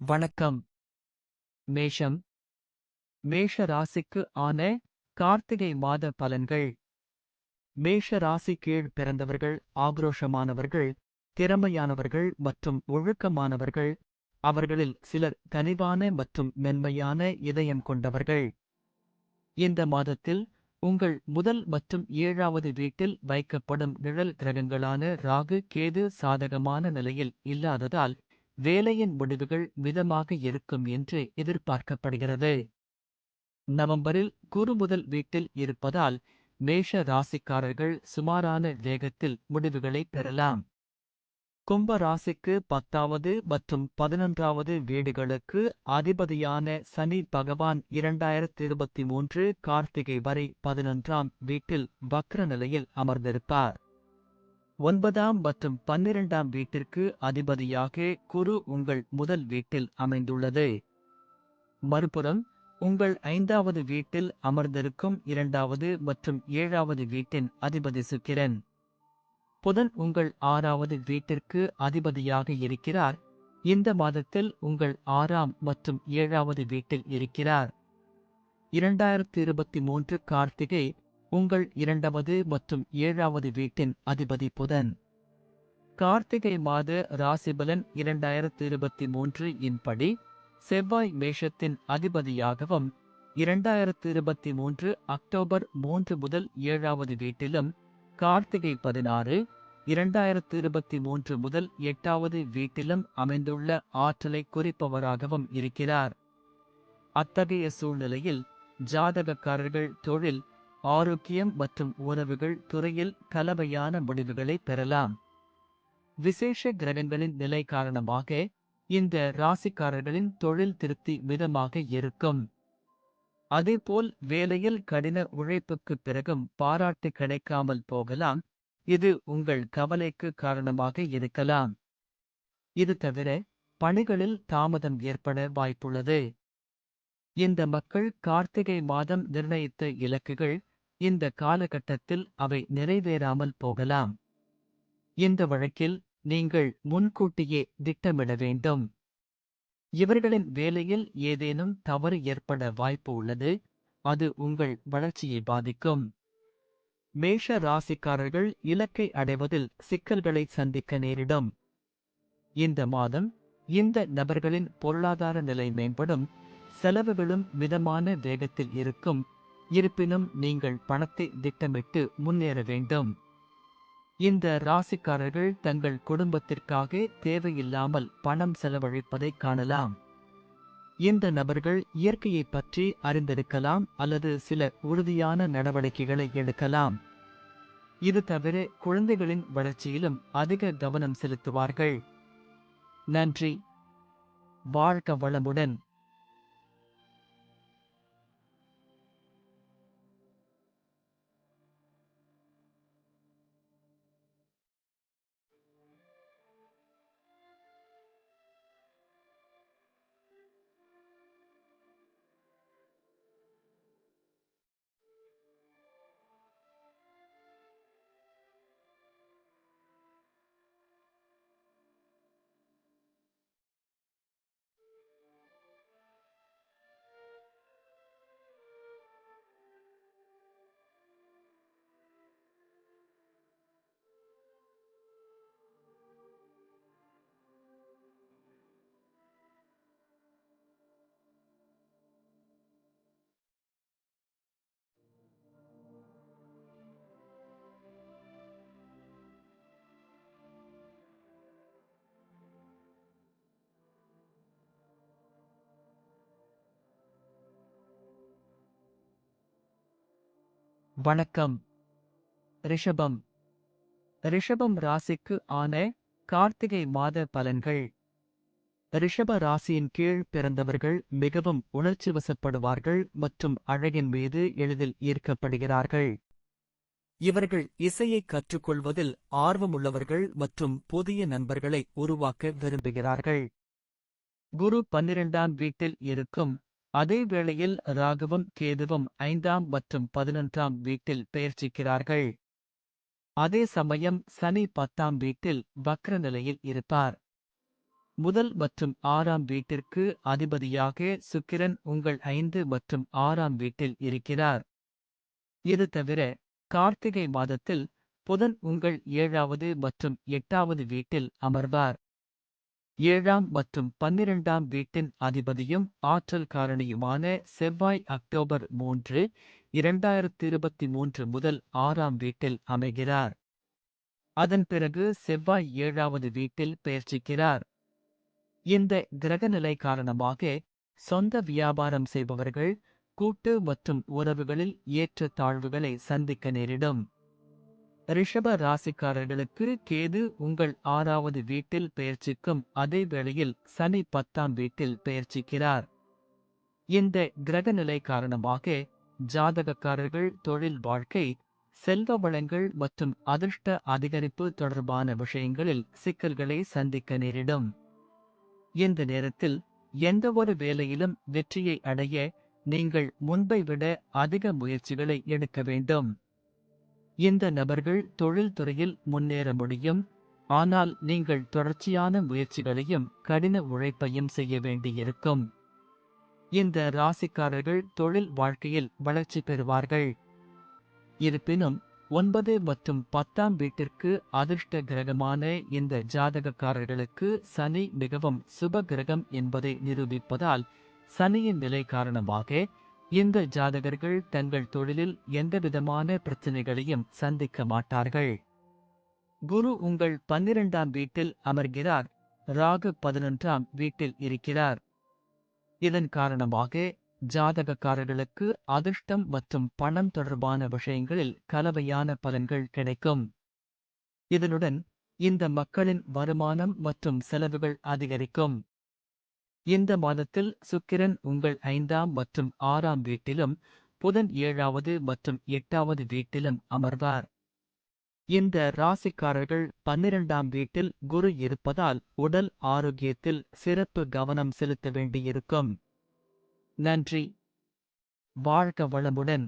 வணக்கம். மேஷம். மேஷ ராசிக்கு ஆன கார்த்திகை மாத பலன்கள். மேஷ ராசி கீழ் பிறந்தவர்கள் ஆக்ரோஷமானவர்கள் திறமையானவர்கள் மற்றும் ஒழுக்கமானவர்கள். அவர்களில் சிலர் கனிவான மற்றும் மென்மையான இதயம் கொண்டவர்கள். இந்த மாதத்தில் உங்கள் முதல் மற்றும் ஏழாவது வீட்டில் வைக்கப்படும் நிழல் கிரகங்களான ராகு கேது சாதகமான நிலையில் இல்லாததால் வேலையின் முடிவுகள் மிதமாக இருக்கும் என்று எதிர்பார்க்கப்படுகிறது. நவம்பரில் குரு முதல் வீட்டில் இருப்பதால் மேஷ ராசிக்காரர்கள் சுமாரான வேகத்தில் முடிவுகளை பெறலாம். கும்ப ராசிக்கு பத்தாவது மற்றும் பதினொன்றாவது வீடுகளுக்கு அதிபதியான சனி பகவான் இரண்டாயிரத்தி இருபத்தி மூன்று கார்த்திகை வரை பதினொன்றாம் வீட்டில் வக்ர நிலையில் அமர்ந்திருப்பார். ஒன்பதாம் மற்றும் பன்னிரண்டாம் வீட்டிற்கு அதிபதியாக குரு உங்கள் முதல் வீட்டில் அமைந்துள்ளது. மறுபுறம் உங்கள் ஐந்தாவது வீட்டில் அமர்ந்திருக்கும் இரண்டாவது மற்றும் ஏழாவது வீட்டின் அதிபதி சுக்கிரன். புதன் உங்கள் ஆறாவது வீட்டிற்கு அதிபதியாக இருக்கிறார். இந்த மாதத்தில் உங்கள் ஆறாம் மற்றும் ஏழாவது வீட்டில் இருக்கிறார். இரண்டாயிரத்தி இருபத்தி மூன்று கார்த்திகை உங்கள் இரண்டாவது மற்றும் ஏழாவது வீட்டின் அதிபதி புதன். கார்த்திகை மாத ராசிபலன் இரண்டாயிரத்தி இருபத்தி மூன்று இன்படி செவ்வாய் மேஷத்தின் அதிபதியாகவும் இரண்டாயிரத்து இருபத்தி மூன்று அக்டோபர் மூன்று முதல் ஏழாவது வீட்டிலும் கார்த்திகை பதினாறு இரண்டாயிரத்து இருபத்தி மூன்று முதல் எட்டாவது வீட்டிலும் அமைந்துள்ள ஆற்றலை குறிப்பவராகவும் இருக்கிறார். அத்தகைய சூழ்நிலையில் ஜாதகக்காரர்கள் தொழில் ஆரோக்கியம் மற்றும் உறவுகள் துறையில் கலவையான முடிவுகளை பெறலாம். விசேஷ கிரகங்களின் நிலை காரணமாக இந்த ராசிக்காரர்களின் தொழில் திருப்தி மிதமாக இருக்கும். அதேபோல் வேலையில் கடின உழைப்புக்கு பிறகும் பாராட்டு கிடைக்காமல் போகலாம். இது உங்கள் கவலைக்கு காரணமாக இருக்கலாம். இது தவிர பணிகளில் தாமதம் ஏற்பட வாய்ப்புள்ளது. இந்த மக்கள் கார்த்திகை மாதம் நிர்ணயித்த இலக்குகள் இந்த காலகட்டத்தில் அவை நிறைவேறாமல் போகலாம். இந்த வழக்கில் நீங்கள் முன்கூட்டியே திட்டமிட வேண்டும். இவர்களின் வேலையில் ஏதேனும் தவறு ஏற்பட வாய்ப்பு உள்ளது அது உங்கள் வளர்ச்சியை பாதிக்கும். மேஷ ராசிக்காரர்கள் இலக்கை அடைவதில் சிக்கல்களை சந்திக்க நேரிடும். இந்த மாதம் இந்த நபர்களின் பொருளாதார நிலை மேம்படும் செலவுகளும் மிதமான வேகத்தில் இருக்கும். இருப்பினும் நீங்கள் பணத்தை திட்டமிட்டு முன்னேற வேண்டும். இந்த ராசிக்காரர்கள் தங்கள் குடும்பத்திற்காக தேவையில்லாமல் பணம் செலவழிப்பதை காணலாம். இந்த நபர்கள் இயற்கையை பற்றி அறிந்திருக்கலாம் அல்லது சில உறுதியான நடவடிக்கைகளை எடுக்கலாம். இது தவிர குழந்தைகளின் வளர்ச்சியிலும் அதிக கவனம் செலுத்துவார்கள். நன்றி. வாழ்க வளமுடன். வணக்கம். ரிஷபம். ரிஷபம் ராசிக்கு ஆன கார்த்திகை மாத பலன்கள். ரிஷப ராசியின் கீழ் பிறந்தவர்கள் மிகவும் உணர்ச்சி வசப்படுவார்கள் மற்றும் அழகின் மீது எளிதில் ஈர்க்கப்படுகிறார்கள். இவர்கள் இசையை கற்றுக்கொள்வதில் ஆர்வமுள்ளவர்கள் மற்றும் புதிய நண்பர்களை உருவாக்க விரும்புகிறார்கள். குரு பன்னிரெண்டாம் வீட்டில் இருக்கும் அதே வேளையில் ராகுவும் கேதுவும் ஐந்தாம் மற்றும் பதினொன்றாம் வீட்டில் பெயர்ச்சிக்கிறார்கள். அதே சமயம் சனி பத்தாம் வீட்டில் வக்ர நிலையில் இருப்பார். முதல் மற்றும் ஆறாம் வீட்டிற்கு அதிபதியாக சுக்கிரன் உங்கள் ஐந்து மற்றும் ஆறாம் வீட்டில் இருக்கிறார். இது தவிர கார்த்திகை மாதத்தில் புதன் உங்கள் ஏழாவது மற்றும் எட்டாவது வீட்டில் அமர்வார். ஏழாம் மற்றும் பன்னிரண்டாம் வீட்டின் அதிபதியும் ஆற்றல் காரணியுமான செவ்வாய் அக்டோபர் மூன்று இரண்டாயிரத்தி இருபத்தி மூன்று முதல் ஆறாம் வீட்டில் அமைகிறார். அதன் பிறகு செவ்வாய் ஏழாவது வீட்டில் பெயர்ச்சிக்கிறார் இந்த கிரகநிலை காரணமாக சொந்த வியாபாரம் செய்பவர்கள் கூட்டு மற்றும் உறவுகளில் ஏற்ற தாழ்வுகளை சந்திக்க நேரிடும். ரிஷப ராசிக்காரர்களுக்கு கேது உங்கள் ஆறாவது வீட்டில் பெயர்ச்சிக்கும் அதே வேளையில் சனி பத்தாம் வீட்டில் பெயர்ச்சிக்கிறார். இந்த கிரகநிலை காரணமாக ஜாதகக்காரர்கள் தொழில் வாழ்க்கை செல்வ வளங்கள் மற்றும் அதிர்ஷ்ட அதிகரிப்பு தொடர்பான விஷயங்களில் சிக்கல்களை சந்திக்க நேரிடும். இந்த நேரத்தில் எந்தவொரு வேலையிலும் வெற்றியை அடைய நீங்கள் முன்பை விட அதிக முயற்சிகளை எடுக்க வேண்டும். இந்த நபர்கள் தொழில்துறையில் முன்னேற முடியும். ஆனால் நீங்கள் தொடர்ச்சியான முயற்சிகளையும் கடின உழைப்பையும் செய்ய வேண்டியிருக்கும். இந்த ராசிக்காரர்கள் தொழில் வாழ்க்கையில் வளர்ச்சி பெறுவார்கள். இருப்பினும் ஒன்பது மற்றும் பத்தாம் வீட்டிற்கு அதிர்ஷ்ட கிரகமான இந்த ஜாதகக்காரர்களுக்கு சனி மிகவும் சுப கிரகம் என்பதை நிரூபிப்பதால் சனியின் நிலை காரணமாக இந்த ஜாதகர்கள் தங்கள் தொழிலில் எந்தவிதமான பிரச்சனைகளையும் சந்திக்க மாட்டார்கள். குரு உங்கள் பன்னிரெண்டாம் வீட்டில் அமர்கிறார். ராகு பதினொன்றாம் வீட்டில் இருக்கிறார். இதன் காரணமாக ஜாதகக்காரர்களுக்கு அதிர்ஷ்டம் மற்றும் பணம் தொடர்பான விஷயங்களில் கலவையான பலன்கள் கிடைக்கும். இதனுடன் இந்த மக்களின் வருமானம் மற்றும் செலவுகள் அதிகரிக்கும். இந்த மாதத்தில் சுக்கிரன் உங்கள் ஐந்தாம் மற்றும் ஆறாம் வீட்டிலும் புதன் ஏழாவது மற்றும் எட்டாவது வீட்டிலும் அமர்வார். இந்த ராசிக்காரர்கள் பன்னிரண்டாம் வீட்டில் குரு இருப்பதால் உடல் ஆரோக்கியத்தில் சிறப்பு கவனம் செலுத்த வேண்டியிருக்கும். நன்றி. வாழ்க வளமுடன்.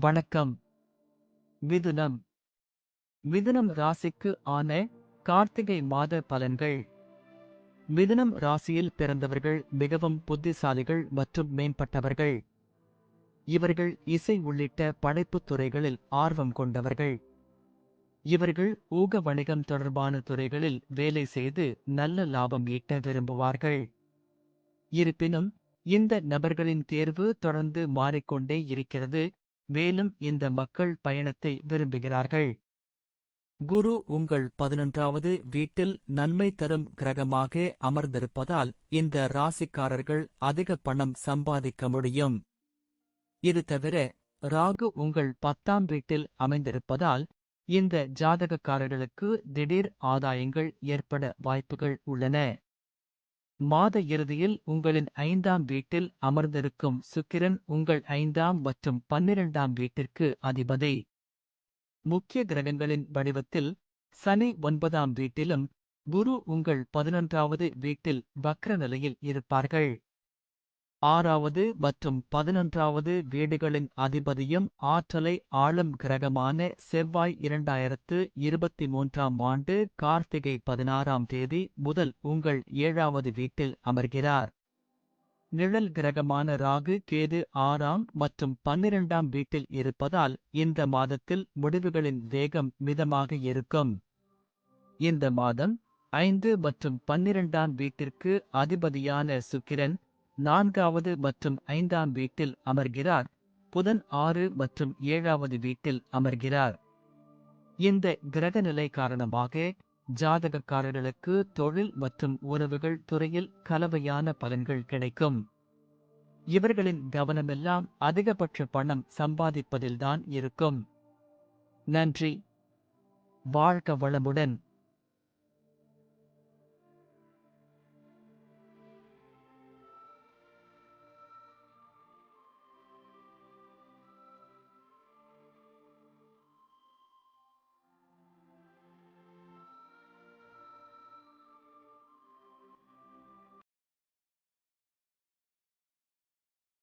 வணக்கம். மிதுனம். மிதுனம் ராசிக்கு ஆன கார்த்திகை மாத பலன்கள். மிதுனம் ராசியில் பிறந்தவர்கள் மிகவும் புத்திசாலிகள் மற்றும் மேம்பட்டவர்கள். இவர்கள் இசை உள்ளிட்ட படைப்புத் துறைகளில் ஆர்வம் கொண்டவர்கள். இவர்கள் ஊக வணிகம் தொடர்பான துறைகளில் வேலை செய்து நல்ல லாபம் ஈட்ட விரும்புவார்கள். இருப்பினும் இந்த நபர்களின் தேர்வு தொடர்ந்து மாறிக்கொண்டே இருக்கிறது. மேலும் இந்த மக்கள் பயணத்தை விரும்புகிறார்கள். குரு உங்கள் பதினொன்றாவது வீட்டில் நன்மை தரும் கிரகமாக அமர்ந்திருப்பதால் இந்த ராசிக்காரர்கள் அதிக பணம் சம்பாதிக்க முடியும். இது தவிர ராகு உங்கள் பத்தாம் வீட்டில் அமைந்திருப்பதால் இந்த ஜாதகக்காரர்களுக்கு திடீர் ஆதாயங்கள் ஏற்பட வாய்ப்புகள் உள்ளன. மாத இறுதியில் உங்களின் ஐந்தாம் வீட்டில் அமர்ந்திருக்கும் சுக்கிரன் உங்கள் ஐந்தாம் மற்றும் பன்னிரண்டாம் வீட்டிற்கு அதிபதி. முக்கிய கிரகங்களின் வடிவத்தில் சனி ஒன்பதாம் வீட்டிலும் குரு உங்கள் பதினொன்றாவது வீட்டில் வக்ர நிலையில் இருப்பார்கள். ஆறாவது மற்றும் பதினொன்றாவது வீடுகளின் அதிபதியும் ஆற்றலை ஆளும் கிரகமான செவ்வாய் இரண்டாயிரத்து இருபத்தி மூன்றாம் ஆண்டு கார்த்திகை பதினாறாம் தேதி முதல் உங்கள் ஏழாவது வீட்டில் அமர்கிறார். நிழல் கிரகமான ராகு கேது ஆறாம் மற்றும் பன்னிரெண்டாம் வீட்டில் இருப்பதால் இந்த மாதத்தில் முடிவுகளின் வேகம் மிதமாக இருக்கும். இந்த மாதம் ஐந்து மற்றும் பன்னிரெண்டாம் வீட்டிற்கு அதிபதியான சுக்கிரன் நான்காவது மற்றும் ஐந்தாம் வீட்டில் அமர்கிறார். புதன் ஆறு மற்றும் ஏழாவது வீட்டில் அமர்கிறார். இந்த கிரக நிலை காரணமாக ஜாதகக்காரர்களுக்கு தொழில் மற்றும் உறவுகள் துறையில் கலவையான பலன்கள் கிடைக்கும். இவர்களின் கவனமெல்லாம் அதிகபட்ச பணம் சம்பாதிப்பதில்தான் இருக்கும். நன்றி. வாழ்க வளமுடன்.